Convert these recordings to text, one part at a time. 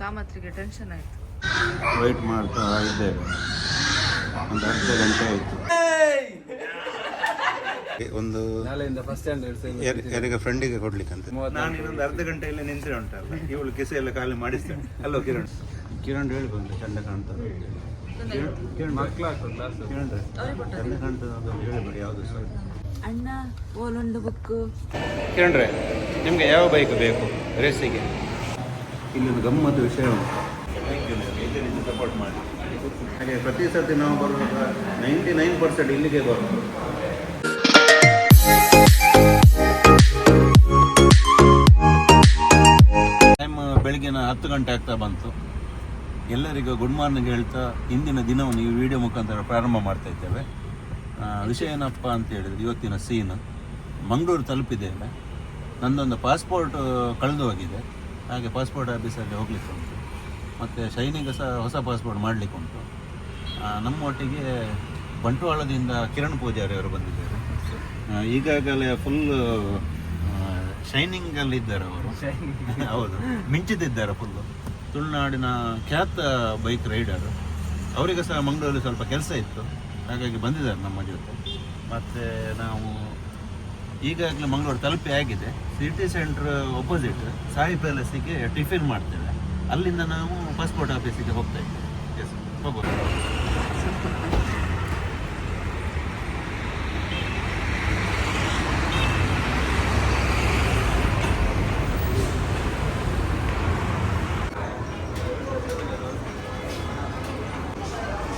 ಕಾಮತ್ರಿಗೆ tension ಆಯ್ತು. Weight ಮಾಡ್ತಾ ಇದ್ದೇವೆ ಒಂದು ಅರ್ಧ ಗಂಟೆ ಆಯಿತು. ಒಂದು ಯಾರ- ಯಾರಿಗ ಫ್ರೆಂಡಿಗೆ ಕೊಡ್ಲಿಕ್ಕಂತ. ಮೂವತ್ತು ನಾನು ಇನ್ನೊಂದು ಅರ್ಧ ಗಂಟೆಯಲ್ಲಿ ನಿಂತರೆ ಉಂಟಲ್ಲ. ಇವಳು ಕಿಸೆ ಎಲ್ಲ ಖಾಲಿ ಮಾಡಿಸ್ತೇನೆ ಅಲ್ಲೋ ಕಿರಣ್. ಕಿರಣ್ ಹೇಳಿ ಬಂದು ಚಂದ ಕಾಣ್ತದೆ ಕಿರಣ್- ಚಂದ ಕಾಣ್ತದೆ ಅಂತ ಹೇಳಿಬಿಡಿ ಯಾವುದು ಸರ್. ಅಣ್ಣ ಓಲೊಂದು ಬುಕ್ಕು. ಕಿರಣ್ರೆ ನಿಮಗೆ ಯಾವ ಬೈಕ್ ಬೇಕು? ರೇಸಿಗೆ. ಇಲ್ಲೊಂದು ಗಮ್ಮತ್ತು ವಿಷಯ ಉಂಟು. ಸಪೋರ್ಟ್ ಮಾಡಿ. ಹಾಗೆ ಪ್ರತಿ ಸರ್ತಿ ನಾವು ಬರುವಾಗ ನೈಂಟಿ ನೈನ್ ಪರ್ಸೆಂಟ್ ಇಲ್ಲಿಗೆ ಬರೋದು. ಟೈಮ್ ಬೆಳಗಿನ ಹತ್ತು ಗಂಟೆ ಆಗ್ತಾ ಬಂತು. ಎಲ್ಲರಿಗೂ ಗುಡ್ ಮಾರ್ನಿಂಗ್ ಹೇಳ್ತಾ ಇಂದಿನ ದಿನವನ್ನು ಈ ವಿಡಿಯೋ ಮುಖಾಂತರ ಪ್ರಾರಂಭ ಮಾಡ್ತಾ ಇದ್ದೇವೆ. ವಿಷಯ ಏನಪ್ಪ ಅಂತ ಹೇಳಿದ್ರೆ ಇವತ್ತಿನ ಸೀನ್ ಮಂಗಳೂರು ತಲುಪಿದ್ದೇವೆ. ನಂದೊಂದು ಪಾಸ್ಪೋರ್ಟ್ ಕಳೆದು ಹೋಗಿದೆ. ಹಾಗೆ ಪಾಸ್ಪೋರ್ಟ್ ಆಫೀಸಲ್ಲಿ ಹೋಗ್ಲಿಕ್ಕೆ ಉಂಟು. ಮತ್ತು ಶೈನಿಗೆ ಸಹ ಹೊಸ ಪಾಸ್ಪೋರ್ಟ್ ಮಾಡಲಿಕ್ಕೆ ಉಂಟು. ಆ, ನಮ್ಮ ಒಟ್ಟಿಗೆ ಬಂಟ್ವಾಳದಿಂದ ಕಿರಣ್ ಪೂಜಾರಿ ಅವರು ಬಂದಿದ್ದಾರೆ. ಈಗಾಗಲೇ ಫುಲ್ ಶೈನಿಂಗಲ್ಲಿ ಇದ್ದಾರೆ ಅವರು. ಹೌದು. ಮಿಂಚಿದ್ದಾರೆ ಫುಲ್ಲು ತುಳುನಾಡಿನ ಖ್ಯಾತ ಬೈಕ್ ರೈಡರ್ ಅವರಿಗೆ ಸಹ ಮಂಗಳೂರಲ್ಲಿ ಸ್ವಲ್ಪ ಕೆಲಸ ಇತ್ತು. ಹಾಗಾಗಿ ಬಂದಿದ್ದಾರೆ ನಮ್ಮ ಜೊತೆ. ಮತ್ತು ನಾವು ಈಗಾಗಲೇ ಮಂಗಳೂರು ತಲುಪಿ ಆಗಿದೆ. ಸಿಟಿ ಸೆಂಟ್ರ್ ಒಪೋಸಿಟ್ ಸಾಯಿ ಪ್ಯಾಲೇಸಿಗೆ ಟಿಫಿನ್ ಮಾಡ್ತೇವೆ. ಅಲ್ಲಿಂದ ನಾವು ಪಾಸ್ಪೋರ್ಟ್ ಆಫೀಸಿಗೆ ಹೋಗ್ತಾ ಇದ್ದೇವೆ. ಎಸ್ ಹೋಗ್ಬೋದು.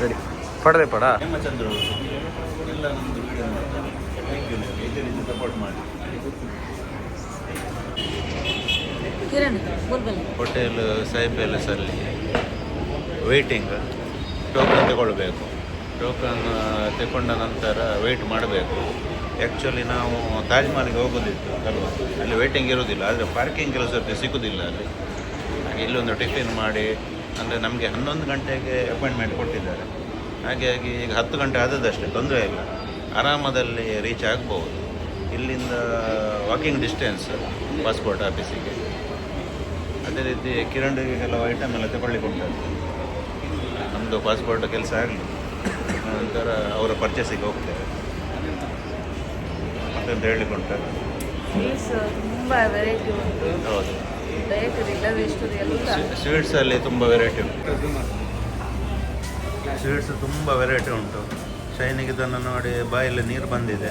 ಸರಿ ಪಡದೆ ಪಡ. ಹೇಮಚಂದ್ರ ಇಲ್ಲ ನಮ್ದು ನಮ್ಮದು ಇದೇ ರೀತಿ ಸಪೋರ್ಟ್ ಮಾಡಿ. ಹೋಟೆಲ್ ಸಾಯಿ ಪ್ಯಾಲೇಸಲ್ಲಿ ವೆಯ್ಟಿಂಗ್ ಟೋಕನ್ ತಗೊಳ್ಬೇಕು. ಟೋಕನ್ ತಗೊಂಡ ನಂತರ ವೆಯ್ಟ್ ಮಾಡಬೇಕು. ಆ್ಯಕ್ಚುಲಿ ನಾವು ತಾಜ್ ಮಹಲ್ಗೆ ಹೋಗೋದಿತ್ತು ಅಲ್ವಾ? ಅಲ್ಲಿ ವೆಯ್ಟಿಂಗ್ ಇರೋದಿಲ್ಲ ಆದರೆ ಪಾರ್ಕಿಂಗ್ ಕೆಲಸ ಸಿಗೋದಿಲ್ಲ ಅಲ್ಲಿ. ಹಾಗೆ ಇಲ್ಲೊಂದು ಟಿಫಿನ್ ಮಾಡಿ ಅಂದರೆ ನಮಗೆ ಹನ್ನೊಂದು ಗಂಟೆಗೆ ಅಪಾಯಿಂಟ್ಮೆಂಟ್ ಕೊಟ್ಟಿದ್ದಾರೆ. ಹಾಗಾಗಿ ಈಗ ಹತ್ತು ಗಂಟೆ ಆದದಷ್ಟೇ ತೊಂದರೆ ಇಲ್ಲ. ಆರಾಮದಲ್ಲಿ ರೀಚ್ ಆಗ್ಬೋದು. ಇಲ್ಲಿಂದ ವಾಕಿಂಗ್ ಡಿಸ್ಟೆನ್ಸ್ ಪಾಸ್ಪೋರ್ಟ್ ಆಫೀಸಿಗೆ ಅದೇ ರೀತಿ ಕಿರಣ್ ಕೆಲವು ಐಟಮ್ ಎಲ್ಲ ತಗೊಳ್ಳಿಕ್ಕೆ ಉಂಟು ನಮ್ಮದು ಪಾಸ್ಪೋರ್ಟ್ ಕೆಲಸ ಆಗಲಿ. ನಂತರ ಅವರ ಪರ್ಚೇಸಿಗೆ ಹೋಗ್ತೇವೆ. ಮತ್ತೆಂತ ಹೇಳಲಿಕ್ಕೆ ಉಂಟು ಸ್ವೀಟ್ಸ್ ತುಂಬ ವೆರೈಟಿ ಉಂಟು. ಹೌದು. ಬೇಕರಿ ಲವೇಶ್ವರಿ ಎಲ್ಲ ಸ್ವೀಟ್ಸಲ್ಲಿ ತುಂಬ ವೆರೈಟಿ ಉಂಟು. ಸ್ವೀಟ್ಸ್ ತುಂಬ ವೆರೈಟಿ ಉಂಟು. ಶೈನಿಗೆ ಇದನ್ನು ನೋಡಿ ಬಾಯಲ್ಲಿ ನೀರು ಬಂದಿದೆ.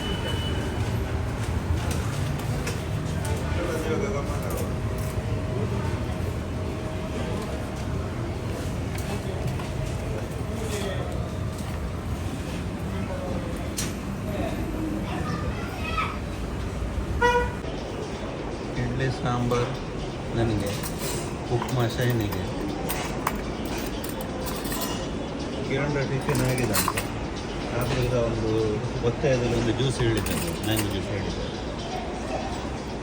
ಸಾಂಬಾರು ನನಗೆ ಉಪ್ಮಾ ಶೈನಿಗೆ. ಕಿರಣ್ ಟಿಫಿನ್ ಆಗಿದೆ ಅಂತ. ಆದ್ದರಿಂದ ಒಂದು ಒತ್ತಾಯದಲ್ಲಿ ಒಂದು ಜ್ಯೂಸ್ ಹೇಳಿದ್ದೆ ಮ್ಯಾಂಗೋ ಜ್ಯೂಸ್ ಹೇಳಿದ್ದೆ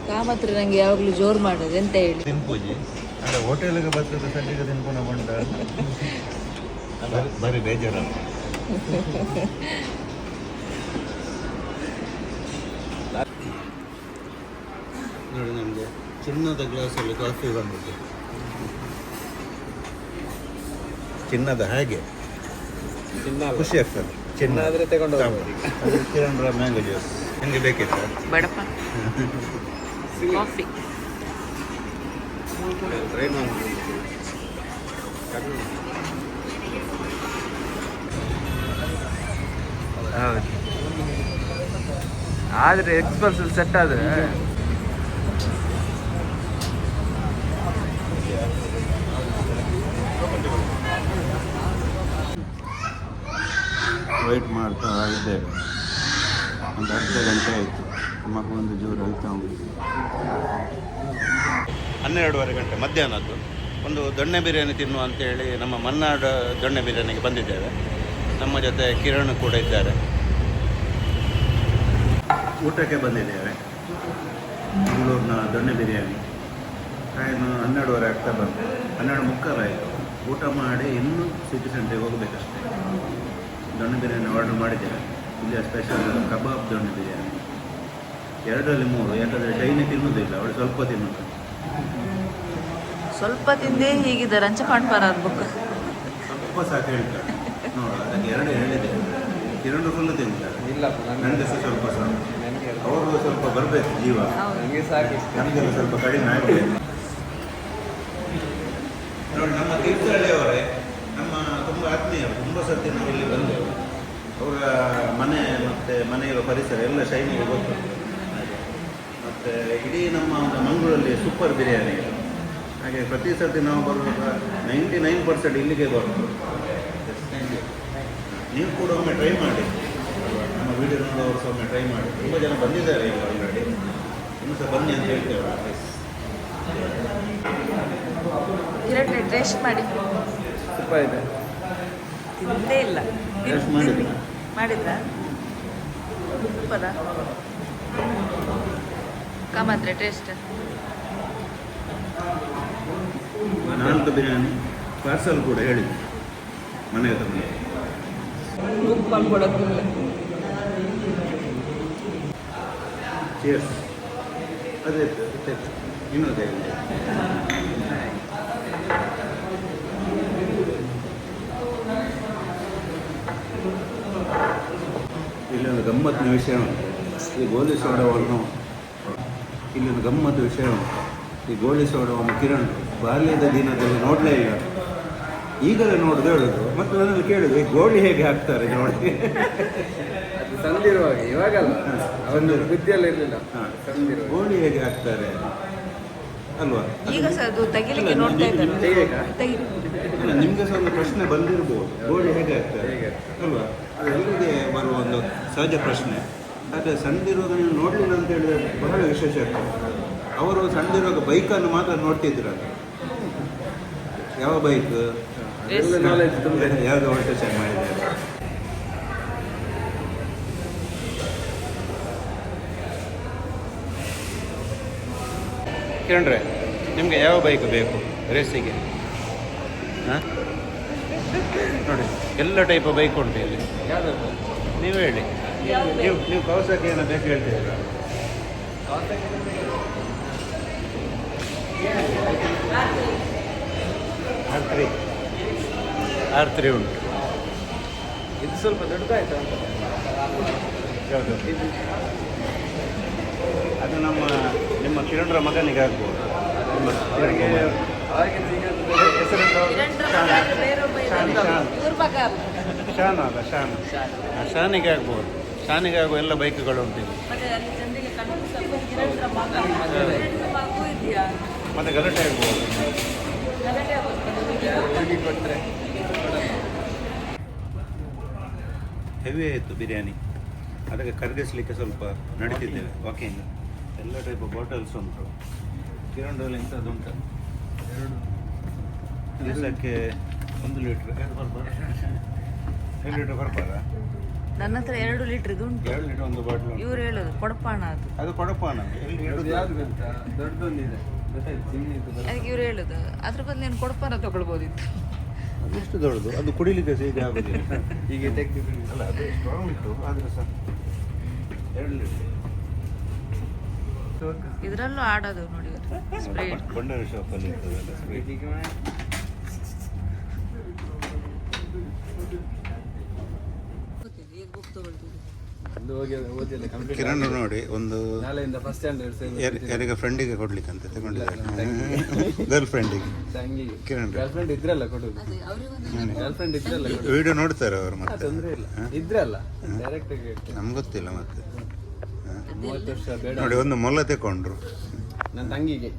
ಕಾಮತ್ರ ನಂಗೆ ಯಾವಾಗಲೂ ಜೋರು ಮಾಡೋದು ಎಂತ ಹೇಳಿ? ತಿನ್ಪೂಜಿ. ಅಂದರೆ ಹೋಟೆಲ್ಗೆ ಬರ್ತದೆ ಸದ್ಯಕ್ಕೆ ತಿನ್ಕೊಂಡು ಬಂದ. ಬರೀ ಬೇಜಾರಲ್ಲ. ನೋಡಿ ನಮಗೆ ಚಿನ್ನದ ಗ್ಲಾಸಲ್ಲಿ ಕಾಫಿ ಬಂದಿದೆ. ಚಿನ್ನದ ಹಾಗೆ. ಚಿನ್ನ ಖುಷಿ ಆಗ್ತದೆ. ಚಿನ್ನ. ಆದರೆ ತಗೊಂಡು. ಅದು ಕಿರಣ್ ಮ್ಯಾಂಗೋ ಜ್ಯೂಸ್? ನಿಮಗೆ ಬೇಕಿತ್ತು? ಬಡಪ್ಪ. ಕಾಫಿ. ಹೌದು. ಆದ್ರೆ ಎಕ್ಸ್ಪ್ರೆಸ್ ಸೆಟ್ ಆದ್ರೆ ವೆಯ್ಟ್ ಮಾಡ್ತಾ ಇದ್ದೇವೆ. ಒಂದು ಅರ್ಧ ಗಂಟೆ ಆಯಿತು. ಮಗು ಒಂದು ಜೋರು ಅಳ್ತಾ ಉಂಟು. ಹನ್ನೆರಡೂವರೆ ಗಂಟೆ ಮಧ್ಯಾಹ್ನದ್ದು. ಒಂದು ದೊಣ್ಣೆ ಬಿರಿಯಾನಿ ತಿನ್ನುವ ಅಂತೇಳಿ ನಮ್ಮ ಮನ್ನಾಡ ದೊಣ್ಣೆ ಬಿರಿಯಾನಿಗೆ ಬಂದಿದ್ದೇವೆ. ನಮ್ಮ ಜೊತೆ ಕಿರಣ್ ಕೂಡ ಇದ್ದಾರೆ. ಊಟಕ್ಕೆ ಬಂದಿದ್ದೇವೆ. ಮಂಗಳೂರಿನ ದೊಣ್ಣೆ ಬಿರಿಯಾನಿ. ಟೈಮ್ ಹನ್ನೆರಡುವರೆ ಆಗ್ತಾ ಬಂತು. ಹನ್ನೆರಡು ಮುಕ್ಕಾಲಾಯಿತು. ಊಟ ಮಾಡಿ ಇನ್ನೂ ಸಿಟಿ ಸೆಂಟ್ರಿಗೆ ಹೋಗಬೇಕಷ್ಟೇ. ದೊಣ್ಣೆ ಬಿರಿಯಾನಿ ಆರ್ಡರ್ ಮಾಡಿದ್ದೇವೆ ಇಲ್ಲಿ ಸ್ಪೆಷಲ್ ಕಬಾಬ್ ದೊಣ್ಣೆ ಬಿರಿಯಾನಿ. ಎರಡರಲ್ಲಿ ಮೂರು ಯಾಕಂದರೆ ಡೈನಿ ತಿನ್ನೋದಿಲ್ಲ ಅವಳು ಸ್ವಲ್ಪ ತಿನ್ನೋದು. ಸ್ವಲ್ಪ ತಿಂದೇ ಹೀಗಿದ್ದಾರೆ ಅಂಚೆ ಬುಕ್ ಸ್ವಲ್ಪ ಸಾಕು ಹೇಳ್ತಾರೆ. ನೋಡು ಅದಕ್ಕೆ ಎರಡು ಹೇಳಿದೆ. ಎರಡು ಫುಲ್ಲು ತಿಂತಾರೆ. ಇಲ್ಲ ನನಗೆ ಸಹ ಸ್ವಲ್ಪ ಸಾಕು. ನನಗೆ ಅವ್ರಿಗೂ ಸ್ವಲ್ಪ ಬರಬೇಕು ಜೀವ. ನನಗೆ ಸಾಕು ನಮಗೆಲ್ಲ ಸ್ವಲ್ಪ ಕಡಿಮೆ ಆಗಿದೆ ನೋಡಿ ನಮ್ಮ ತೀರ್ಥಹಳ್ಳಿಯವರೇ ನಮ್ಮ ತುಂಬ ಆತ್ಮೀಯರು ತುಂಬ ಸರ್ತಿ ನಾವು ಇಲ್ಲಿ ಬಂದೆವು ಅವರ ಮನೆ ಮತ್ತು ಇರುವ ಪರಿಸರ ಎಲ್ಲ ಶೈನಿಗೆ ಗೊತ್ತು. ಮತ್ತೆ ಇಡೀ ನಮ್ಮ ಒಂದು ಮಂಗಳೂರಲ್ಲಿ ಸೂಪರ್ ಬಿರಿಯಾನಿ. ಇದೆ ಹಾಗೆ ಪ್ರತಿ ಸರ್ತಿ ನಾವು ಬರುವಾಗ ನೈಂಟಿ ನೈನ್ ಪರ್ಸೆಂಟ್ ಇಲ್ಲಿಗೆ ಬರೋದು ನೀವು ಕೂಡ ಒಮ್ಮೆ ಟ್ರೈ ಮಾಡಿ. ನಮ್ಮ ವಿಡಿಯೋ ನೋಡೋರು ಸಹ ಒಮ್ಮೆ ಟ್ರೈ ಮಾಡಿ. ತುಂಬ ಜನ ಬಂದಿದ್ದಾರೆ ಈಗ ಆಲ್ರೆಡಿ ಇನ್ನು ಸಹ ಬನ್ನಿ ಅಂತ ಹೇಳ್ತೇವೆ. ಟೇಸ್ಟ್ ಮಾಡಿ. ಸೂಪರ್ ಇದೆ. ತಿಂದೇ ಇಲ್ಲ. Taste ಮಾಡಿದ್ರಾ? ಮಾಡಿದ್ರ? ಉಪ್ಪದ ಕಾಮಾದ್ರೆ ಟೇಸ್ಟ್ ನಾಲ್ಕು ಬಿರಿಯಾನಿ ಪಾರ್ಸಲ್ ಕೂಡ ಹೇಳಿದ್ದೆ ಮನೆಗೆ ಹತ್ರ ಬುಕ್ ಕೊಡೋದಿಲ್ಲ ಚೇರ್ಸ್ ಅದೇ ಇನ್ನೊಂದೇ. ಇಲ್ಲೊಂದು ಗಮ್ಮತ್ತಿನ ವಿಷಯ ಉಂಟು. ಈ ಗೋಲಿ ಸೋಡವನ್ನು ಇಲ್ಲೊಂದು ಗಮ್ಮತ್ತು ವಿಷಯ ಉಂಟು. ಈ ಗೋಲಿ ಸೋಡವನ್ನು ಕಿರಣ್ ಬಾಲ್ಯದ ದಿನದಲ್ಲಿ ನೋಡಲೇ ಇಲ್ಲ. ಈಗಲೇ ನೋಡುದು ಹೇಳುದು ಮತ್ತು ನನ್ನಲ್ಲಿ ಕೇಳುದು ಈ ಗೋಳಿ ಹೇಗೆ ಹಾಕ್ತಾರೆ ನೋಡಿ? ಅದು ಸಂದಿರುವಾಗ ಇವಾಗಲ್ಲ. ಒಂದು. ಬುದ್ಧಿಯಲ್ಲಿ ಇರಲಿಲ್ಲ. ಗೋಳಿ ಹೇಗೆ ಹಾಕ್ತಾರೆ? ಅಲ್ವಾ? ಈಗ ನಿಮ್ಗೆ- ಸಹ ಒಂದು ಪ್ರಶ್ನೆ ಬಂದಿರ್ಬೋದು. ಗೋಳಿ ಹೇಗೆ ಹಾಕ್ತಾರೆ? ಹೇಗೆ? ಅಲ್ವಾ? ಅದು ಎಲ್ಲರಿಗೆ ಬರುವ ಒಂದು ಸಹಜ ಪ್ರಶ್ನೆ. ಆದರೆ ಸಣ್ಣದಿರುವಾಗ ನೀವು ನೋಡಲಿಲ್ಲ ಅಂತ ಹೇಳಿದ್ರೆ ಬಹಳ ವಿಶೇಷ ಆಗ್ತದೆ. ಅವರು ಸಣ್ಣದಿರುವಾಗ ಬೈಕನ್ನು ಮಾತ್ರ ನೋಡ್ತಿದ್ರಲ್ಲ. ಯಾವ ಬೈಕ್. ಯಾವುದು ಆಲ್ಟ್ರೇಷನ್ ಮಾಡಿದ್ದಾರೆ ಕಿರಣ್ರೆ ನಿಮಗೆ ಯಾವ ಬೈಕ್? ಬೇಕು ರೇಸಿಗೆ ಹಾಂ? ನೋಡಿ ಎಲ್ಲ ಟೈಪ್ ಬೈಕ್ ಉಂಟು ಇಲ್ಲಿ. ಯಾವ್ದು ನೀವು ಹೇಳಿ. ನೀವು ನೀವು ಕವಸಕ್ಕೆ ಏನೋ ಬೇಕು ಹೇಳ್ತೀರಾ ಆರ್ ತ್ರೀ ಆರ್ ತ್ರೀ ಉಂಟು. ಇದು ಸ್ವಲ್ಪ ದೊಡ್ಡದಾಯ್ತು ಅಂತ. ಯಾವುದು? ಅದು ನಮ್ಮ ನಿಮ್ಮ ಕಿರಣರ ಮಗನಿಗೆ ಆಗ್ಬೋದು ನಿಮ್ಮ ಶಾನ್, ಅಲ್ಲ ಶಾನ್. ಶಾನಿಗೆ ಆಗ್ಬೋದು. ಶಾನಿಗೆ ಆಗುವ ಎಲ್ಲ ಬೈಕ್ಗಳು ಉಂಟು ಮತ್ತೆ ಗಲಾಟೆ ಆಗ್ಬೋದು. ಹೆವಿ ಆಯಿತು ಬಿರಿಯಾನಿ. ಅದಕ್ಕೆ ಕರಗಿಸ್ಲಿಕ್ಕೆ ಸ್ವಲ್ಪ ನಡೀತಿದ್ದೇವೆ. ವಾಕಿಂಗ್ ಎಲ್ಲ ಟೈಪ್ ಬಾಟಲ್ಸ್ ಉಂಟು. ಕಿರಣದಲ್ಲಿ ಇಂಥದ್ದು ಉಂಟು ದಿವಸಕ್ಕೆ ಒಂದು ಲೀಟ್ರ್. ಎರಡು ಲೀಟ್ರ್ ಬರ್ಬಾರ? ನನ್ನ ಹತ್ರ ಎರಡು ಲೀಟ್ರ್ ಇದು ಉಂಟು. ಎರಡು ಲೀಟ್ರ್ ಒಂದು ಬಾಟ್ಲು ಇವ್ರು ಹೇಳೋದು ಕೊಡಪಾಣ ಅದು. ಅದು ಗೊತ್ತಾ? ದೊಡ್ಡದೊಂದಿದೆ. ಅದಕ್ಕೆ ಇವ್ರು ಹೇಳೋದು ಅದ್ರ ಬದಲು ನೀನು ಕೊಡಪಾನ ತಗೊಳ್ಬೋದಿತ್ತು. ಎಷ್ಟು ದೊಡ್ಡದು? ಅದು ಕುಡಿಲಿಕ್ಕೆ ಸಹ ಈಗ ಆಗುದಿಲ್ಲ ಹೀಗೆ ತೆಗೆದು ಅಲ್ಲ ಅದು ಸ್ಟ್ರಾಂಗ್ ಉಂಟು ಆದ್ರೆ ಸಹ. ಎರಡು ಲೀಟ್ರ್. ಇದರಲ್ಲೂ ಆಡೋದು ನೋಡಿ ಸ್ಪ್ರೇ ಬಂಡಾರ ಶಾಪಲ್ಲಿ ಇರ್ತದಲ್ಲ spray. ಒಂದು ಹೋಗಿ ಓದಿಲ್ಲ ಕಂಪ್ಲೀಟ್ ಕಿರಣ್ ನೋಡಿ ಒಂದು ನಾಳೆಯಿಂದ ಫಸ್ಟ್ ಸ್ಟ್ಯಾಂಡರ್ಡ್ ಯಾರ- ಯಾರಿಗ ಫ್ರೆಂಡಿಗೆ ಕೊಡ್ಲಿಕ್ಕಂತ ತಗೊಂಡಿದ್ದಾರೆ. ಗರ್ಲ್ ಫ್ರೆಂಡಿಗೆ ತಂಗಿಗೆ. ಕಿರಣ್ ಗರ್ಲ್ ಫ್ರೆಂಡ್ ಇದ್ರಲ್ಲ ಕೊಡುದು ಗರ್ಲ್ ಫ್ರೆಂಡ್ ಇದ್ರಲ್ಲ ವಿಡಿಯೋ ನೋಡ್ತಾರೆ ಅವರು ಮತ್ತೆ. ತೊಂದ್ರೆ ಇಲ್ಲ. ಇದ್ರಲ್ಲ. ಡೈರೆಕ್ಟ್ ನಮ್ಗೆ ಗೊತ್ತಿಲ್ಲ ಮತ್ತೆ. ಮೂವತ್ತು ವರ್ಷ ಬೇಡ ನೋಡಿ ಒಂದು ಮೊಲ ತಕೊಂಡ್ರು ನನ್ನ ತಂಗಿಗೆ.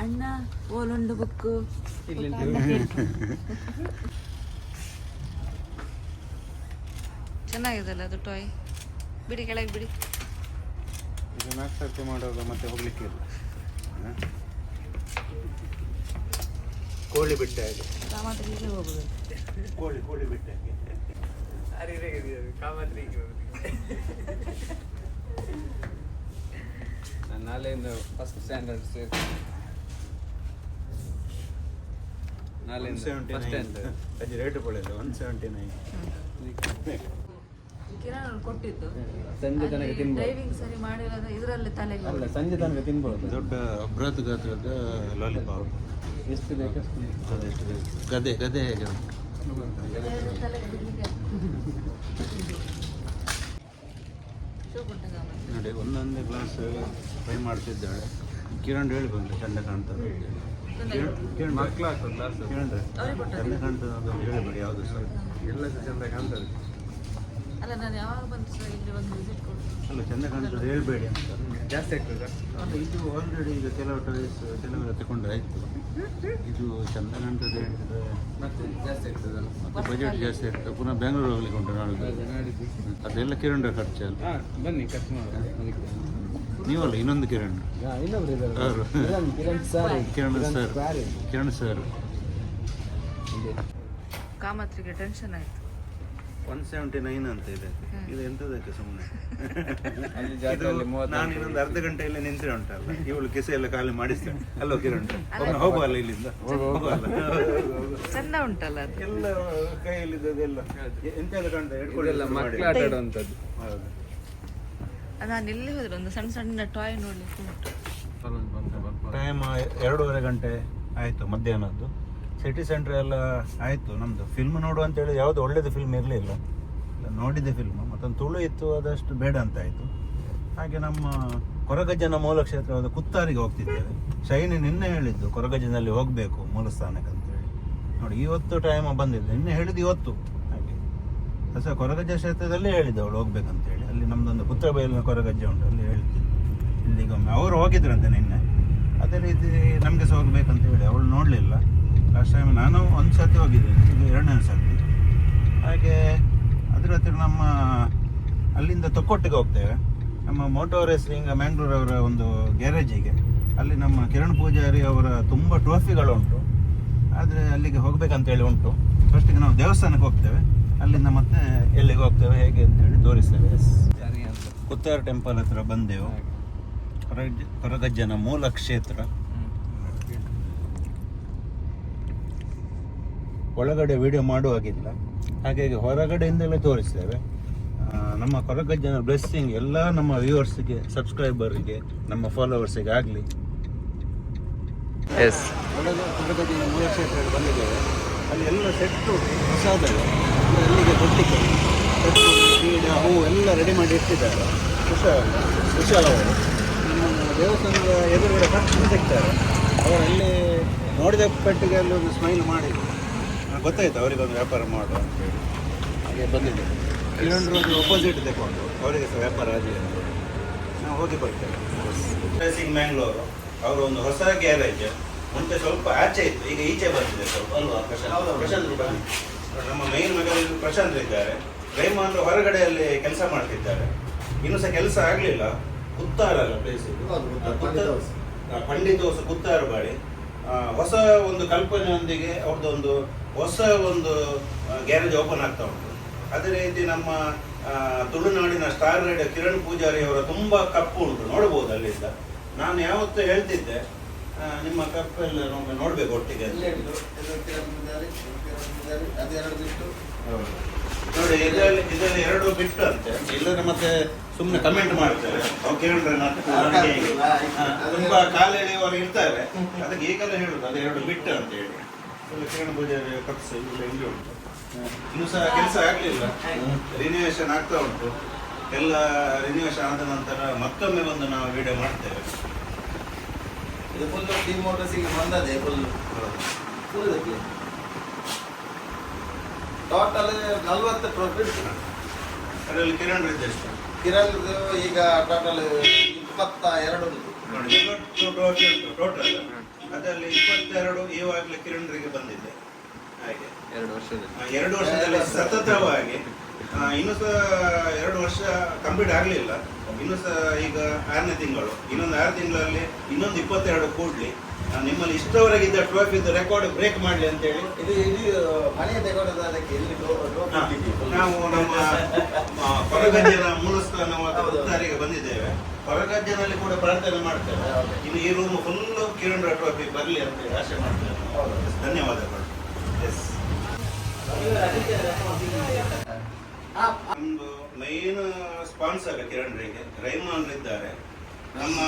ಅಣ್ಣ ಓಲೊಂದು ಬುಕ್ಕು ಇಲ್ಲಿ ಚೆನ್ನಾಗಿದೆಲ್ಲ ಅದು ಟಾಯ್ ಬಿಡಿ ಕೆಳಗೆ ಬಿಡಿ. ನಾಲ್ಕು ಸರ್ತಿ ಮಾಡುವಾಗ ಮತ್ತೆ ಹೋಗ್ಲಿಕ್ಕೆ ಇಲ್ಲ? ಕೋಳಿ ಬಿಟ್ಟೆ ಹಾಗೆ. ಹೀಗೆ ಹೋಗುದು ಕೋಳಿ ಕೋಳಿ ಬಿಟ್ಟೆ ಹಾಗೆ. ನಾನು ನಾಳೆಯಿಂದ ಫಸ್ಟ್ ಸ್ಟ್ಯಾಂಡರ್ಡ್ ಸೇರ್ತೀನಿ. ನಾಳೆಯಿಂದ ಫಸ್ಟ್ ಸ್ಟ್ಯಾಂಡರ್ಡ್ ಅದು ರೇಟ್ ಕೊಡಲಿಲ್ಲ ಒನ್ ಸೆವೆಂಟಿ ನೈನ್ ಕಿರಣ್ ಕೊಟ್ಟಿದ್ದು. ಸಂಜೆ ತನಕ ತಿನ್ಬೋದು. ಡ್ರೈವಿಂಗ್ ಸರಿ ಮಾಡಿರೋದು ಇದರಲ್ಲಿ ತಲೆಗೆ. ಅಲ್ಲ ಸಂಜೆ ತನಕ ತಿನ್ಬೋದು. ದೊಡ್ಡ ಬೃಹತ್ ಗಾತ್ರದ ಲಾಲಿಪಾಪ್ ಎಷ್ಟು ಬೇಕಷ್ಟು ಅದೆಷ್ಟು ಬೇಕು? ಗದೆ ಗದೆ ಹೇಗೆ ಹೋಗುತ್ತೆ. ತಲೆಗೆ ಬಿಡ್ಲಿಕ್ಕೆ. ಶೋಕ್ ಉಂಟಾ ನೋಡಿ ಒಂದೊಂದೇ ಗ್ಲಾಸ್ ಫ್ರೈ ಮಾಡ್ತಿದ್ದಾಳೆ. ಕಿರಣ್ ಹೇಳಿ ಬಂದ್ರೆ ಚಂದ ಕಾಣ್ತದೆ ಕಿರಣ್ ಕಿರಣ್ ಮಕ್ಕಳು ಆಗ್ತದೆ ಕ್ಲಾಸ್ ಕಿರಣ್ರೆ ಅವ್ರಿಗೆ ಕೊಟ್ಟದ್ದು? ಚಂದ ಕಾಣ್ತದೆ ಅಂತ ಹೇಳಿಬೇಡಿ ಯಾವುದು ಸರ್? ಎಲ್ಲ ಚಂದ ಕಾಣ್ತದೆ. ಅಲ್ಲ ನಾನು ಯಾವಾಗ ಬಂತು ಸರ್ ಇಲ್ಲಿ ಒಂದು ವಿಸಿಟ್ ಕೊಟ್ಟು ಅಲ್ಲ ಚಂದ ಕಾಣ್ತದೆ ಹೇಳ್ಬೇಡಿ ಅಂತ. ಜಾಸ್ತಿ ಆಗ್ತದೆ ಅಲ್ಲ ಇದು ಆಲ್ರೆಡಿ ಈಗ ಕೆಲವು ಟಾಯ್ಸ್ ಕೆಲವೆಲ್ಲ ತಗೊಂಡು ಆಯ್ತು. ಇದು ಚಂದ ಕಾಣ್ತದೆ ಮತ್ತೆ ಜಾಸ್ತಿ ಆಗ್ತದಲ್ಲ ಮತ್ತೆ ಬಜೆಟ್ ಜಾಸ್ತಿ ಆಗ್ತದೆ. ಪುನಃ ಬೆಂಗಳೂರು ಹೋಗ್ಲಿಕ್ಕೆ ಉಂಟು ನಾಳೆ ಅದೆಲ್ಲ ಕಿರಣ್ ಖರ್ಚು ಅಲ್ಲ. ಬನ್ನಿ ಖರ್ಚು ಮಾಡಿ ನೀವಲ್ಲ ಇನ್ನೊಂದು ಕಿರಣ್. ಇದ್ದಾರೆ. Kiran Kiran sir Kiran sir sorry Kiran sir ಕಾಮಾತ್ರಿಗೆ tension ಆಯ್ತು. ಒನ್ ಸೆವೆಂಟಿ ನೈನ್ ಅಂತ ಇದೆ. ಇದು ಎಂತದಕ್ಕೆ ಸುಮ್ಮನೆ ನಾನು ಇನ್ನೊಂದು ಅರ್ಧ ಗಂಟೆಯಲ್ಲಿ ನಿಂತ್ರೆ ಉಂಟಲ್ಲ. ಇವಳು ಕೆಸೆ ಎಲ್ಲ ಖಾಲಿ ಮಾಡಿಸ್ತೇನೆ ಅಲ್ಲೋ ಕಿರಣ್ ಒಮ್ಮೆ ಹೋಗುವಲ್ಲ ಇಲ್ಲಿಂದ? ಹೋಗುವಲ್ಲ? ಚಂದ ಉಂಟಲ್ಲ ಅದು. ಎಲ್ಲ ಕೈಯಲ್ಲಿದ್ದದೆಲ್ಲ. ಎಂತೆಲ್ಲ ಕಾಣ್ತಾ ಎಲ್ಲ ಮಕ್ಕಳು ಆಟ ಆಡುವಂಥದ್ದು ಹೌದು. ನಾನು ಎಲ್ಲಿ ಹೋದ್ರೆ? ಒಂದು ಸಣ್ಣ ಸಣ್ಣ ಟಾಯ್ ನೋಡ್ಲಿಕ್ಕೆ ಉಂಟು. ಟೈಮ್ ಎರಡೂವರೆ ಗಂಟೆ ಆಯ್ತು ಮಧ್ಯಾಹ್ನದ್ದು. ಸಿಟಿ ಸೆಂಟ್ರ್ ಎಲ್ಲ ಆಯಿತು ನಮ್ಮದು ಫಿಲ್ಮ್ ನೋಡು ಅಂತೇಳಿ ಯಾವುದು ಒಳ್ಳೇದು ಫಿಲ್ಮ್ ಇರಲಿಲ್ಲ. ನೋಡಿದ್ದೆ ಫಿಲ್ಮ್ ಮತ್ತೊಂದು ತುಳು ಇತ್ತು, ಅದಷ್ಟು ಬೇಡ ಅಂತ ಆಯಿತು. ಹಾಗೆ ನಮ್ಮ ಕೊರಗಜ್ಜನ ಮೂಲ ಕ್ಷೇತ್ರವಾದ ಕುತ್ತಾರಿಗೆ ಹೋಗ್ತಿದ್ದೇವೆ. ಶೈನಿ ನಿನ್ನೆ ಹೇಳಿದ್ದು, ಕೊರಗಜ್ಜನಲ್ಲಿ ಹೋಗಬೇಕು ಮೂಲಸ್ಥಾನಕ್ಕೆ ಅಂತೇಳಿ ನೋಡಿ, ಇವತ್ತು ಟೈಮ್ ಬಂದಿದೆ. ನಿನ್ನೆ ಹೇಳಿದ್ದು ಇವತ್ತು. ಹಾಗೆ. ಹೊಸ ಕೊರಗಜ್ಜ ಕ್ಷೇತ್ರದಲ್ಲೇ ಹೇಳಿದ್ದು ಅವಳು ಹೋಗ್ಬೇಕಂತೇಳಿ. ಅಲ್ಲಿ ನಮ್ಮದೊಂದು ಪುತ್ರ ಬಯಲಿನ ಕೊರಗಜ್ಜ ಉಂಟು, ಅಲ್ಲಿ ಹೇಳಿದ್ದು ಇಲ್ಲಿಗೊಮ್ಮೆ. ಅವರು ಹೋಗಿದ್ರಂತೆ ನಿನ್ನೆ. ಅದೇ ರೀತಿ ನಮಗೆ ಸಹ ಹೋಗ್ಬೇಕಂತ ಹೇಳಿ ಅವಳು ನೋಡಲಿಲ್ಲ. ನಾನು ಒಂದು ಸರ್ತಿ ಹೋಗಿದ್ದೇನೆ ಇದು ಎರಡನೇ ಸರ್ತಿ ಹಾಗೆ ಅದರ ಹತ್ರ ನಮ್ಮ ಅಲ್ಲಿಂದ ತೊಕ್ಕೊಟ್ಟಿಗೆ ಹೋಗ್ತೇವೆ. ನಮ್ಮ ಮೋಟೋ ರೇಸಿಂಗ್ ಮ್ಯಾಂಗ್ಳೂರ್ ಅವರ ಒಂದು ಗ್ಯಾರೇಜಿಗೆ ಅಲ್ಲಿ ನಮ್ಮ ಕಿರಣ್ ಪೂಜಾರಿ ಅವರ ತುಂಬ ಟ್ರೋಫಿಗಳು ಉಂಟು ಆದರೆ ಅಲ್ಲಿಗೆ ಹೋಗ್ಬೇಕಂತೇಳಿ ಉಂಟು. ಫಸ್ಟಿಗೆ ನಾವು ದೇವಸ್ಥಾನಕ್ಕೆ ಹೋಗ್ತೇವೆ. ಅಲ್ಲಿಂದ ಮತ್ತೆ ಎಲ್ಲಿಗೆ ಹೋಗ್ತೇವೆ ಹೇಗೆ ಅಂತೇಳಿ ತೋರಿಸ್ತೇವೆ. ಅಂತ. ಕುತ್ತಾರ ಟೆಂಪಲ್ ಹತ್ರ ಬಂದೆವು. ಹೊರಗಜ್ಜನ ಕೊರಗಜ್ಜನ ಮೂಲ ಕ್ಷೇತ್ರ. ಒಳಗಡೆ ವಿಡಿಯೋ ಮಾಡುವಾಗಿಲ್ಲ ಹಾಗಾಗಿ ಹೊರಗಡೆಯಿಂದಲೇ ತೋರಿಸ್ತೇವೆ. ನಮ್ಮ ಕೊರಗಜ್ಜನ ಬ್ಲೆಸ್ಸಿಂಗ್ ಎಲ್ಲ ನಮ್ಮ ವ್ಯೂವರ್ಸಿಗೆ ಸಬ್ಸ್ಕ್ರೈಬರ್ಗೆ ನಮ್ಮ ಫಾಲೋವರ್ಸಿಗೆ ಆಗಲಿ. ಎಸ್ ಒಳಗೆ ಕೊರಗಜ್ಜನ ಮೂಲ ಕ್ಷೇತ್ರಕ್ಕೆ ಬಂದಿದ್ದೇವೆ. ಅಲ್ಲಿ ಎಲ್ಲ ಸೆಟ್ಟು ಪ್ರಸಾದ ಅಲ್ಲಿಗೆ ಕೊಡ್ಲಿಕ್ಕೆ ಸೆಟ್ಟು ಹೂವು ಎಲ್ಲ ರೆಡಿ ಮಾಡಿ ಇಟ್ಟಿದ್ದಾರೆ. ಕುಶಾಲ್ ಕುಶಾಲ್ ಅವರು ದೇವಸ್ಥಾನದ ಎದುರುಗಡೆ ಫಸ್ಟ್ ಸಿಗ್ತಾರೆ ಅವರು ಅಲ್ಲಿ ನೋಡಿದ ಪೆಟ್ಟಿಗೆ ಅಲ್ಲಿ ಒಂದು ಸ್ಮೈಲ್ ಮಾಡಿದ್ರು. ಗೊತ್ತಾಯ್ತು ಅವರಿಗೊಂದು ವ್ಯಾಪಾರ ಮಾಡುವ ಹಾಗೆ ಬಂದಿದ್ದೆ ಕಿರಣ್ ರೋಡ್ ಅಪೋಸಿಟ್ ತಗೊಂಡು ಅವರಿಗೆ ಸಹ ವ್ಯಾಪಾರ ಆಗಲಿ ಅಂತ. ನಾವು ಹೋಗಿ ಬರ್ತೇವೆ. ಸಿಂಗ್ ಮ್ಯಾಂಗ್ಳೂರು ಅವರು ಒಂದು ಹೊಸ ಗ್ಯಾರೇಜ್. ಮುಂಚೆ ಸ್ವಲ್ಪ ಆಚೆ ಇತ್ತು ಈಗ ಈಚೆ ಬಂದಿದೆ ಸ್ವಲ್ಪ. ಅಲ್ವಾ? ಪ್ರಶಾಂತ್ ಪ್ರಶಾಂತ್. ನಮ್ಮ ಮೇನ್ ಮಗನಲ್ಲಿ ಪ್ರಶಾಂತ್ ಇದ್ದಾರೆ. ರೈಮಾನ್ ಹೊರಗಡೆಯಲ್ಲಿ ಕೆಲಸ ಮಾಡ್ತಿದ್ದಾರೆ. ಇನ್ನು ಸಹ ಕೆಲಸ ಆಗಲಿಲ್ಲ. ಕುತ್ತಾರ ಅಲ್ಲ ಪ್ಲೇಸ್ ಪಂಡಿತ ಹೊಸ. ಕುತ್ತಾರ ಬಾಡಿ ಹೊಸ ಒಂದು ಕಲ್ಪನೆಯೊಂದಿಗೆ ಅವ್ರದ್ದು ಒಂದು ಹೊಸ ಒಂದು ಗ್ಯಾರೇಜ್ ಓಪನ್ ಆಗ್ತಾ ಉಂಟು. ಅದೇ ರೀತಿ ನಮ್ಮ ತುಳುನಾಡಿನ ಸ್ಟಾರ್ ರೈಡರ್ ಕಿರಣ್ ಪೂಜಾರಿ ಅವರ ತುಂಬಾ ಕಪ್ಪು ಉಂಟು. ನೋಡಬಹುದು ಅಲ್ಲಿಂದ. ನಾನು ಯಾವತ್ತೂ ಹೇಳ್ತಿದ್ದೆ ನಿಮ್ಮ ಕಪ್ಪೆಲ್ಲ ಎಲ್ಲ ಒಮ್ಮೆ ನೋಡ್ಬೇಕು ಒಟ್ಟಿಗೆ. ನೋಡಿ ಇದರಲ್ಲಿ ಇದರಲ್ಲಿ ಎರಡು ಬಿಟ್ಟು ಅಂತೆ. ಇಲ್ಲದ್ರೆ ಮತ್ತೆ ಸುಮ್ಮನೆ ಕಮೆಂಟ್ ಮಾಡ್ತಾರೆ. ಅವ್ರು ಕೇಳಿದ್ರೆ ತುಂಬ ಕಾಲೆಳೆಯುವವರು ಇರ್ತಾರೆ. ಅದಕ್ಕೆ ಈಗಲೇ ಹೇಳುದು ಅದು ಎರಡು ಬಿಟ್ಟು ಅಂತ ಹೇಳಿ. ಕಿರಣ್ ಪೂಜಾರಿ ಕಪ್ಸ್ ಇಲ್ಲ ಇಲ್ಲಿ ಉಂಟು. ಇನ್ನು ಸಹ ಕೆಲಸ ಆಗ್ಲಿಲ್ಲ. ರಿನಿವೇಶನ್ ಆಗ್ತಾ ಉಂಟು. ಎಲ್ಲ ರಿನಿವೇಶನ್ ಆದ ನಂತರ ಮತ್ತೊಮ್ಮೆ ಒಂದು ನಾವು ವಿಡಿಯೋ ಮಾಡ್ತೇವೆ. ಇದು ಫುಲ್ ಮೋಟರ್ಸ್ ಮೋಟರ್ಸಿಗೆ ಬಂದದೆ ಫುಲ್ ಫುಲ್ ಟೋಟಲ್ ನಲ್ವತ್ತು ಪ್ರಾಫಿಟ್ ಅದರಲ್ಲಿ ಕಿರಣ್ ಇದ್ದಷ್ಟು ಕಿರಣ್ ಈಗ ಟೋಟಲ್ ಇಪ್ಪತ್ತ ಎರಡು ಉಂಟು. ಟೋಟಲ್ ಅದರಲ್ಲಿ ಇಪ್ಪತ್ತೆರಡು ಇವಾಗಲೇ ಕಿರಣರಿಗೆ ಬಂದಿದೆ. ಹಾಗೆ. ಎರಡು ವರ್ಷದಲ್ಲಿ. ಎರಡು ವರ್ಷದಲ್ಲಿ ಸತತವಾಗಿ ಇನ್ನೂ ಸಹ ಎರಡು ವರ್ಷ ಕಂಪ್ಲೀಟ್ ಆಗಲಿಲ್ಲ. ಇನ್ನೂ ಸಹ ಈಗ ಆರನೇ ತಿಂಗಳು. ಇನ್ನೊಂದು ಆರು ತಿಂಗಳಲ್ಲಿ ಇನ್ನೊಂದು ಇಪ್ಪತ್ತೆರಡು ಕೂಡ್ಲಿ. ನಾನು ನಿಮ್ಮಲ್ಲಿ ಇಷ್ಟವರೆಗಿದ್ದ ಟ್ರೋಫಿದು ರೆಕಾರ್ಡ್ ಬ್ರೇಕ್ ಮಾಡಲಿ ಅಂತೇಳಿ. ಇದು ಇದು ಮನೆಯ ತೆಗೊಂಡದ ಅದಕ್ಕೆ ಡೋ ನಾವು ನಮ್ಮ ಕೊರಗಜ್ಜನ ಮೂಲಸ್ಥಾನವಾದ ಹೌದು. ಉತ್ತಾರಿಗೆ ಬಂದಿದ್ದೇವೆ. ಕೊರಗಜ್ಜನಲ್ಲಿ ಕೂಡ ಪ್ರಾರ್ಥನೆ ಮಾಡ್ತೇವೆ. ಇನ್ನು ಈ ರೂಮ್ ಫುಲ್ಲು ಕಿರಣ್ ಟ್ರೋಫಿ ಬರಲಿ ಅಂತ ಆಶೆ ಮಾಡ್ತೇವೆ. ಧನ್ಯವಾದಗಳು. ಎಸ್ ಹಾ, ನಮ್ದು ಮೈನ್ ಸ್ಪಾನ್ಸರ್ ಕಿರಣ್ ರಿಗೆ. ರೈಮಾನ್ ಇದ್ದಾರೆ ನಮ್ಮ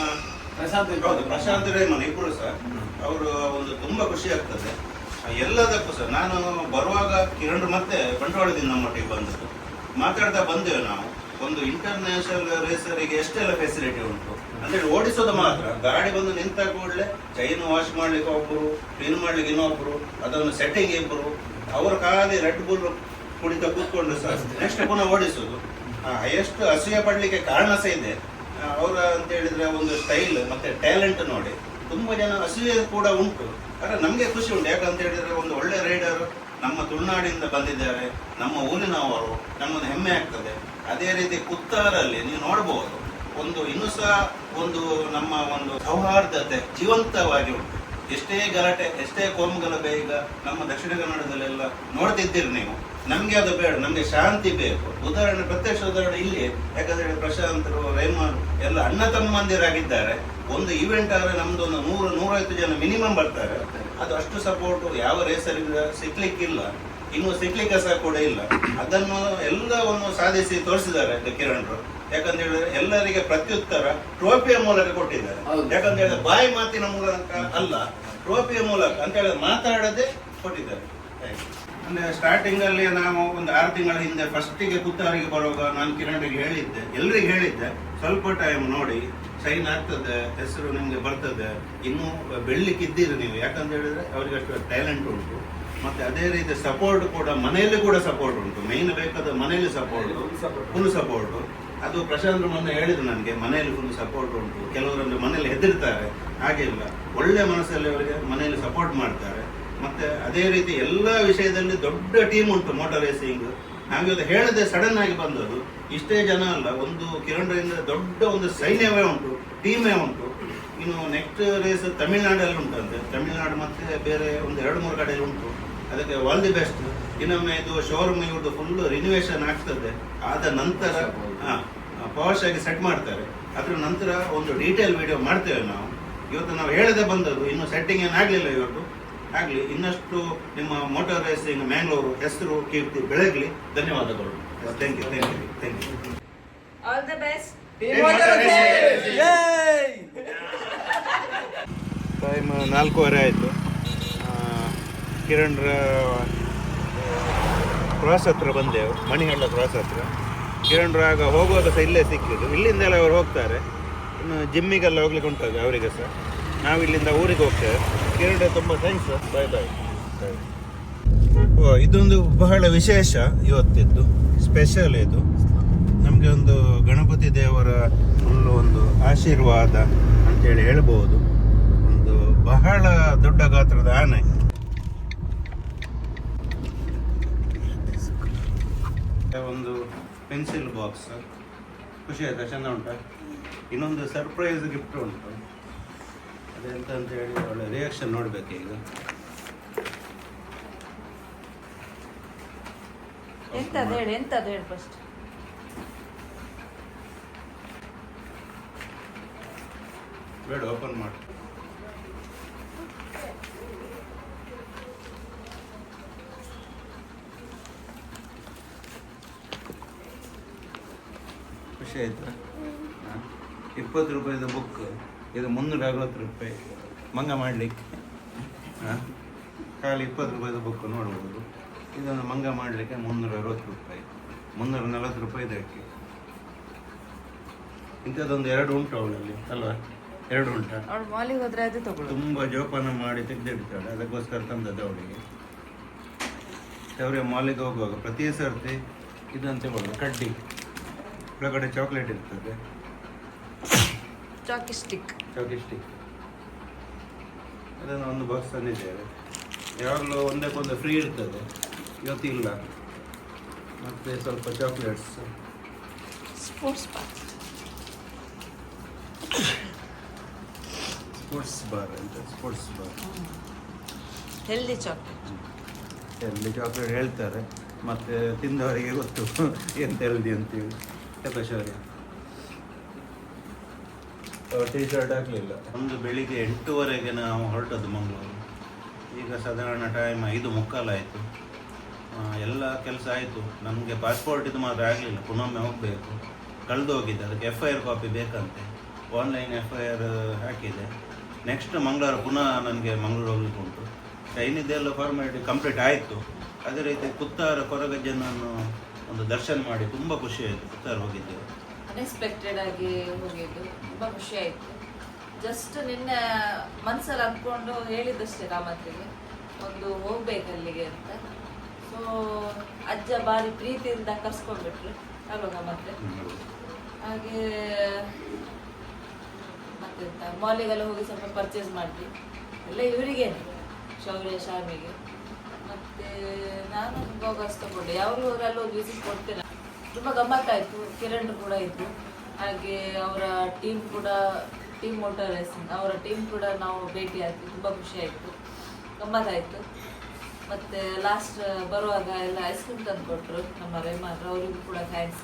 ಪ್ರಶಾಂತ್ ಹೌದು ಪ್ರಶಾಂತ್ ರೇಮನ್ ಇಬ್ಬರು ಸರ್. ಅವರು ಒಂದು ತುಂಬಾ ಖುಷಿ ಆಗ್ತದೆ. ಎಲ್ಲದಕ್ಕೂ ಸರ್ ನಾನು ಬರುವಾಗ ಕಿರಣ್ ಮತ್ತೆ ಬಂಟ್ವಾಳದಿಂದ ನಮ್ಮೊಟ್ಟಿಗೆ ಬಂದದ್ದು. ಮಾತಾಡ್ತಾ ಬಂದೇವೆ ನಾವು. ಒಂದು ಇಂಟರ್ನ್ಯಾಷನಲ್ ರೇಸರಿಗೆ ಎಷ್ಟೆಲ್ಲ ಫೆಸಿಲಿಟಿ ಉಂಟು? ಅಂದ್ರೆ ಓಡಿಸೋದು ಮಾತ್ರ. ಗಾಡಿ ಬಂದು ನಿಂತ ಕೂಡಲೇ ಚೈನ್ ವಾಶ್ ಮಾಡ್ಲಿಕ್ಕೆ ಒಬ್ಬರು ಕ್ಲೀನ್ ಮಾಡ್ಲಿಕ್ಕೆ ಇನ್ನೊಬ್ರು ಅದನ್ನು ಸೆಟ್ಟಿಂಗ್ ಇಬ್ಬರು ಅವರ ಖಾಲಿ ರೆಡ್ ಬುಲ್ ಕುಡಿತ ಕೂತ್ಕೊಂಡು ಸಹ ನೆಕ್ಸ್ಟ್ ಪುನಃ ಓಡಿಸೋದು. ಎಷ್ಟು ಅಸೂಯೆ ಪಡ್ಲಿಕ್ಕೆ ಕಾರಣ ಸಹ ಇದೆ. ಅವರ ಅಂತ ಹೇಳಿದ್ರೆ ಒಂದು ಸ್ಟೈಲ್ ಮತ್ತೆ ಟ್ಯಾಲೆಂಟ್ ನೋಡಿ. ತುಂಬಾ ಜನ ಅಸೂಯೆ ಕೂಡ ಉಂಟು. ಆದರೆ ನಮ್ಗೆ ಖುಷಿ ಉಂಟು. ಯಾಕಂತ ಹೇಳಿದ್ರೆ ಒಂದು ಒಳ್ಳೆ ರೈಡರ್ ನಮ್ಮ ತುಳುನಾಡಿಂದ ಬಂದಿದ್ದಾರೆ. ನಮ್ಮ ಊರಿನವರು ನಮ್ಮದು ಹೆಮ್ಮೆ ಆಗ್ತದೆ. ಅದೇ ರೀತಿ ಕುತ್ತಾರಲ್ಲಿ ನೀವು ನೋಡಬಹುದು ಒಂದು ಇನ್ನೂ ಸಹ ಒಂದು ನಮ್ಮ ಒಂದು ಸೌಹಾರ್ದತೆ ಜೀವಂತವಾಗಿ ಉಂಟು. ಎಷ್ಟೇ ಗಲಾಟೆ, ಎಷ್ಟೇ ಕೋಮುಗಲಭೆ ಈಗ ನಮ್ಮ ದಕ್ಷಿಣ ಕನ್ನಡದಲ್ಲೆಲ್ಲ ನೋಡ್ತಿದ್ದೀರಿ ನೀವು. ನಮ್ಗೆ ಅದು ಬೇಡ ನಮ್ಗೆ ಶಾಂತಿ ಬೇಕು. ಉದಾಹರಣೆ ಪ್ರತ್ಯಕ್ಷ ಉದಾಹರಣೆ ಇಲ್ಲಿ. ಯಾಕಂದ್ರೆ ಪ್ರಶಾಂತರು ರೈಮಾನ್ ಎಲ್ಲ ಅಣ್ಣ ತಮ್ಮಂದಿರಾಗಿದ್ದಾರೆ ಒಂದು ಇವೆಂಟ್ ಆದ್ರೆ ನಮ್ದು ಒಂದು ನೂರು ನೂರೈವತ್ತು ಜನ ಮಿನಿಮಮ್ ಬರ್ತಾರೆ. ಅದು ಅಷ್ಟು ಸಪೋರ್ಟ್ ಯಾವ ರೇಸಲ್ಲಿ ಸಿಕ್ಲಿಕ್ಕಿಲ್ಲ. ಇನ್ನು ಸಿಗ್ಲಿಕ್ಕೆ ಸಹ ಕೂಡ ಇಲ್ಲ. ಅದನ್ನು ಎಲ್ಲವನ್ನು ಸಾಧಿಸಿ ತೋರಿಸಿದ್ದಾರೆ ಕಿರಣ್ರು ಯಾಕಂತ ಹೇಳಿದ್ರೆ ಎಲ್ಲರಿಗೆ ಪ್ರತ್ಯುತ್ತರ ಟ್ರೋಫಿಯ ಮೂಲಕ ಕೊಟ್ಟಿದ್ದಾರೆ. ಯಾಕಂತ ಹೇಳಿದ್ರೆ ಬಾಯಿ ಮಾತಿನ ಮೂಲಕ ಅಲ್ಲ ಟ್ರೋಫಿಯ ಮೂಲಕ. ಅಂತ ಹೇಳಿದ್ರೆ ಮಾತಾಡದೆ ಕೊಟ್ಟಿದ್ದಾರೆ. ಅಂದ್ರೆ ಸ್ಟಾರ್ಟಿಂಗ್ ಅಲ್ಲಿ ನಾವು ಒಂದು ಆರು ತಿಂಗಳ ಹಿಂದೆ ಫಸ್ಟಿಗೆ ಪುತ್ತಾರಿಗೆ ಬರುವಾಗ ನಾನು ಕಿರಣ್ಗೆ ಹೇಳಿದ್ದೆ. ಎಲ್ರಿಗೆ ಹೇಳಿದ್ದೆ. ಸ್ವಲ್ಪ ಟೈಮ್ ನೋಡಿ ಸೈನ್ ಆಗ್ತದೆ, ಹೆಸರು ನಿಮ್ಗೆ ಬರ್ತದೆ. ಇನ್ನು ಬೆಳ್ಳಿಕ್ಕಿದ್ದೀರಿ ನೀವು. ಯಾಕಂತ ಹೇಳಿದ್ರೆ ಅವ್ರಿಗೆ ಅಷ್ಟು ಟ್ಯಾಲೆಂಟ್ ಉಂಟು. ಮತ್ತೆ ಅದೇ ರೀತಿ ಸಪೋರ್ಟ್ ಕೂಡ ಮನೆಯಲ್ಲಿ ಕೂಡ ಸಪೋರ್ಟ್ ಉಂಟು. ಮೈನ್ ಬೇಕಾದ ಮನೆಯಲ್ಲಿ ಸಪೋರ್ಟ್ ಫುಲ್ ಸಪೋರ್ಟ್ ಅದು ಪ್ರಶಾಂತ್ ಮೊನ್ನೆ ಹೇಳಿದ್ರು ನನಗೆ, ಮನೆಯಲ್ಲಿ ಫುಲ್ ಸಪೋರ್ಟ್ ಉಂಟು. ಕೆಲವರಲ್ಲಿ ಮನೆಯಲ್ಲಿ ಹೆದರ್ತಾರೆ. ಹಾಗೆಲ್ಲ ಒಳ್ಳೆ ಮನಸ್ಸಲ್ಲಿ ಅವರಿಗೆ ಮನೆಯಲ್ಲಿ ಸಪೋರ್ಟ್ ಮಾಡ್ತಾರೆ. ಮತ್ತೆ ಅದೇ ರೀತಿ ಎಲ್ಲ ವಿಷಯದಲ್ಲಿ ದೊಡ್ಡ ಟೀಮ್ ಉಂಟು ಮೋಟಾರ್ ರೇಸಿಂಗ್ ನಾವಿವತ್ತು ಹೇಳದೆ ಸಡನ್ ಆಗಿ ಬಂದದ್ದು. ಇಷ್ಟೇ ಜನ ಅಲ್ಲ, ಒಂದು ಕಿರಣರಿಂದ ದೊಡ್ಡ ಒಂದು ಸೈನ್ಯವೇ ಉಂಟು ಟೀಮೇ ಉಂಟು. ಇನ್ನು ನೆಕ್ಸ್ಟ್ ರೇಸ್ ತಮಿಳ್ನಾಡಲ್ಲಿ ಉಂಟಂತೆ. ತಮಿಳ್ನಾಡು ಮತ್ತೆ ಬೇರೆ ಒಂದು ಎರಡು ಮೂರು ಕಡೆಯಲ್ಲಿ ಉಂಟು. ಅದಕ್ಕೆ ಆಲ್ ದಿ ಬೆಸ್ಟ್ ಇನ್ನೊಮ್ಮೆ ಇದು ಶೋರೂಮ್ ಇವ್ರದ್ದು ಫುಲ್ ರಿನೋವೇಷನ್ ಆಗ್ತದೆ. ಆದ ನಂತರ ಪಾಶ್ ಆಗಿ ಸೆಟ್ ಮಾಡ್ತಾರೆ. ಅದ್ರ ನಂತರ ಒಂದು ಡೀಟೇಲ್ ವಿಡಿಯೋ ಮಾಡ್ತೇವೆ ನಾವು. ಇವತ್ತು ನಾವು ಹೇಳದೆ ಬಂದದ್ದು, ಇನ್ನು ಸೆಟ್ಟಿಂಗ್ ಏನಾಗಲಿಲ್ಲ ಇವತ್ತು. ಆಗಲಿ ಇನ್ನಷ್ಟು ನಿಮ್ಮ ಮೋಟಾರ್ ರೇಸಿಂಗ್ ಮ್ಯಾಂಗ್ಳೂರು ಹೆಸರು ಕೀರ್ತಿ ಬೆಳಗಲಿ. ಧನ್ಯವಾದಗಳು. Thank you thank you thank you all the best time ನಾಲ್ಕೂವರೆ ಆಯಿತು. ಕಿರಣ್ ಕ್ರಾಸ್ ಹತ್ರ ಬಂದೆವು ಮಣಿಹಳ್ಳ ಕ್ರಾಸ್ ಹತ್ರ. ಕಿರಣ್ ಆಗ ಹೋಗುವಾಗ ಸಹ ಇಲ್ಲೇ ಸಿಕ್ಕಿದ್ದು. ಇಲ್ಲಿಂದೆಲ್ಲ ಅವರು ಹೋಗ್ತಾರೆ. ಇನ್ನು ಜಿಮ್ಮಿಗೆಲ್ಲ ಹೋಗ್ಲಿಕ್ಕೆ ಉಂಟದು ಅವರಿಗೆ ಸಹ. ನಾವು ಇಲ್ಲಿಂದ ಊರಿಗೆ ಹೋಗ್ತೇವೆ. ತುಂಬ ಥ್ಯಾಂಕ್ಸ್ ಬಾಯ್ ಬಾಯ್ ಓ, ಇದೊಂದು ಬಹಳ ವಿಶೇಷ ಇವತ್ತಿದ್ದು ಸ್ಪೆಷಲ್ ಇದು. ನಮಗೆ ಒಂದು ಗಣಪತಿ ದೇವರ ಫುಲ್ಲು ಒಂದು ಆಶೀರ್ವಾದ ಅಂತೇಳಿ ಹೇಳ್ಬೋದು. ಒಂದು ಬಹಳ ದೊಡ್ಡ ಗಾತ್ರದ ಆನೆ. ಒಂದು ಪೆನ್ಸಿಲ್ ಬಾಕ್ಸ್ ಖುಷಿ ಆಯ್ತಾ? ಚೆಂದ ಉಂಟಾ? ಇನ್ನೊಂದು ಸರ್ಪ್ರೈಸ್ ಗಿಫ್ಟ್ ಉಂಟು. ಅದೆಂತ ಅಂತ ಹೇಳಿ ಒಳ್ಳೆ ರಿಯಾಕ್ಷನ್ ನೋಡ್ಬೇಕು ಈಗ. ಎಂತದ ಹೇಳಿ ಎಂತದ ಹೇಳಿ ಫಸ್ಟ್ ಬೇಡ ಓಪನ್ ಮಾಡಿ. ಖುಷಿ ಆಯ್ತಾ? ಇಪ್ಪತ್ತು ರೂಪಾಯಿದು ಬುಕ್ ಇದು ಮುನ್ನೂರ ಅರವತ್ತು ರೂಪಾಯಿ ಮಂಗ ಮಾಡಲಿಕ್ಕೆ. ಖಾಲಿ ಇಪ್ಪತ್ತು ರೂಪಾಯಿದು ಬುಕ್ ನೋಡ್ಬೋದು. ಇದನ್ನು ಮಂಗ ಮಾಡಲಿಕ್ಕೆ ಮುನ್ನೂರ ಅರವತ್ತು ರೂಪಾಯಿ. ಮುನ್ನೂರ ನಲವತ್ತು ರೂಪಾಯಿ ಇದಕ್ಕೆ ಇಂಥದ್ದೊಂದು ಎರಡು ಉಂಟು ಅವಳಲ್ಲಿ ಅಲ್ವಾ? ಎರಡು ಉಂಟು? ಅವಳು ಮಾಲಿಗೆ ಹೋದ್ರೆ ಅದು ತಗೊಳ್ಳು ತುಂಬ ಜೋಪಾನ ಮಾಡಿ ತೆಗೆದಿಡ್ತಾಳೆ. ಅದಕ್ಕೋಸ್ಕರ ತಂದದ್ದು ಅವಳಿಗೆ. ಅವರೇ ಮಾಲಿಗೆ ಹೋಗುವಾಗ ಪ್ರತಿ ಸರ್ತಿ ಇದನ್ನು ತಗೊಳ್ಳೋದು. ಕಡ್ಡಿ. ಒಳಗಡೆ ಚಾಕ್ಲೇಟ್ ಇರ್ತದೆ. ಚಾಕಿ ಸ್ಟಿಕ್ ಚಾಕಿ ಸ್ಟಿಕ್ ಅದನ್ನು ಒಂದು ಬಾಕ್ಸ್ ತಂದಿದ್ದೇವೆ ಯಾವಾಗಲೂ ಒಂದಕ್ಕೊಂದು ಫ್ರೀ ಇರ್ತದೆ. ಇವತ್ತಿಲ್ಲ ಮತ್ತು ಸ್ವಲ್ಪ chocolates sports bar sports bar ಅಂತ sports bar healthy chocolate healthy chocolate ಹೇಳ್ತಾರೆ. ಮತ್ತು ತಿಂದವರಿಗೆ ಗೊತ್ತು. ಎಂತ ಹೆಲ್ದಿ ಅಂತೇಳಿ ಶೌರ್ಯ ಟೀ ಶರ್ಟ್ ಹಾಕಲಿಲ್ಲ ಒಂದು ಬೆಳಿಗ್ಗೆ ಎಂಟೂವರೆಗೆ ನಾವು ಹೊರಟದ್ದು ಮಂಗಳೂರು. ಈಗ ಸಾಧಾರಣ ಟೈಮ್ ಐದು ಮುಕ್ಕಾಲಾಯಿತು ಎಲ್ಲ ಕೆಲಸ ಆಯಿತು. ನಮಗೆ ಪಾಸ್ಪೋರ್ಟ್ ಇದು ಮಾತ್ರ ಆಗಲಿಲ್ಲ. ಪುನೊಮ್ಮೆ ಹೋಗಬೇಕು. ಕಳೆದು ಹೋಗಿದೆ ಅದಕ್ಕೆ ಎಫ್ ಐ ಆರ್ ಕಾಪಿ ಬೇಕಂತೆ. ಆನ್ಲೈನ್ ಎಫ್ ಐ ಆರ್ ಹಾಕಿದೆ. ನೆಕ್ಸ್ಟ್ ಮಂಗಳವಾರ ಪುನಃ ನನಗೆ ಮಂಗಳೂರು ಹೋಗ್ಲಿಕ್ಕೆ ಉಂಟು. ಏನಿದೆಲ್ಲ ಫಾರ್ಮಾಲಿಟಿ ಕಂಪ್ಲೀಟ್ ಆಯಿತು. ಅದೇ ರೀತಿ ಕುತ್ತಾರ ಕೊರಗಜ್ಜನನ್ನು ಒಂದು ದರ್ಶನ ಮಾಡಿ ತುಂಬ ಖುಷಿ ಆಯಿತು. ಕುತ್ತಾರ ಹೋಗಿದ್ದೇವೆ. ಅನ್ಎಕ್ಸ್ಪೆಕ್ಟೆಡ್ ಆಗಿ ಹೋಗಿದ್ದು. ತುಂಬ ಖುಷಿ ಆಯಿತು. ಜಸ್ಟ್ ನಿನ್ನೆ ಮನಸ್ಸಲ್ಲಿ ಅಂದ್ಕೊಂಡು ಹೇಳಿದ್ದಷ್ಟೇ ಕಾಮತ್ರಿಗೆ ಒಂದು ಹೋಗ್ಬೇಕು ಅಲ್ಲಿಗೆ ಅಂತ. ಸೊ ಅಜ್ಜ ಭಾರಿ ಪ್ರೀತಿಯಿಂದ ಕರ್ಸ್ಕೊಂಡ್ಬಿಟ್ರು. ಅಲ್ವಾಗ ಮತ್ತೆ ಹಾಗೆ ಮತ್ತೆಂತ? ಮಾಲಿಗೆಲ್ಲ ಹೋಗಿ ಸ್ವಲ್ಪ ಪರ್ಚೇಸ್ ಮಾಡಿದ್ವಿ ಎಲ್ಲ ಇವರಿಗೆ ಶೌರ್ಯ, ಶಾಮಿಗೆ. ಮತ್ತೆ ನಾನು ತಗೊಂಡೆ. ಯಾವಾಗಲೂ ಹೋದ್ರೆ ಅಲ್ಲಿ ಹೋಗಿ ವಿಸಿಟ್ ಕೊಡ್ತೇನೆ. ತುಂಬ ಗಮ್ಮತ್ತಾಯಿತು ಕಿರಣ್ ಕೂಡ ಇತ್ತು ಹಾಗೆ ಅವರ ಟೀಮ್ ಕೂಡ ಟೀಮ್ ಮೋಟರ್ ರೇಸಿಂಗ್ ಅವರ ಟೀಮ್ ಕೂಡ ನಾವು ಭೇಟಿ ಆಯಿತು. ತುಂಬ ಖುಷಿ ಆಯಿತು. ಗಮ್ಮತ್ತಾಯಿತು ಮತ್ತು ಲಾಸ್ಟ್ ಬರುವಾಗ ಎಲ್ಲ ಐಸ್ ಕ್ರೀಮ್ ತಂದು ಕೊಟ್ಟರು ನಮ್ಮ ರೇಮಾದ್ರು ಅವರಿಗೂ ಕೂಡ ಥ್ಯಾಂಕ್ಸ್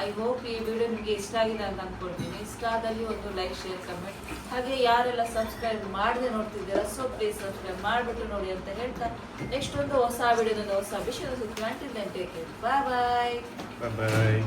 ಐ ಹೋಪ್ ಈ ವಿಡಿಯೋ ನಿಮಗೆ ಇಷ್ಟ ಆಗಿದೆ ಅಂತ ಅಂದ್ಕೊಳ್ತೀನಿ ಇಷ್ಟ ಆದಲ್ಲಿ ಒಂದು ಲೈಕ್ ಶೇರ್ ಕಮೆಂಟ್ ಹಾಗೆ ಯಾರೆಲ್ಲ ಸಬ್ಸ್ಕ್ರೈಬ್ ಮಾಡದೆ ನೋಡ್ತಿದ್ದೀರಾ ಸೊ ಪ್ಲೀಸ್ ಸಬ್ಸ್ಕ್ರೈಬ್ ಮಾಡಿಬಿಟ್ಟು ನೋಡಿ ಅಂತ ಹೇಳ್ತಾ ನೆಕ್ಸ್ಟ್ ಒಂದು ಹೊಸ ವಿಡಿಯೋದ ಹೊಸ ವಿಷಯದ ಸುತ್ತ ಅಂತ ಹೇಳ್ತೀನಿ ಬಾಯ್ ಬಾಯ್ ಬಾಯ್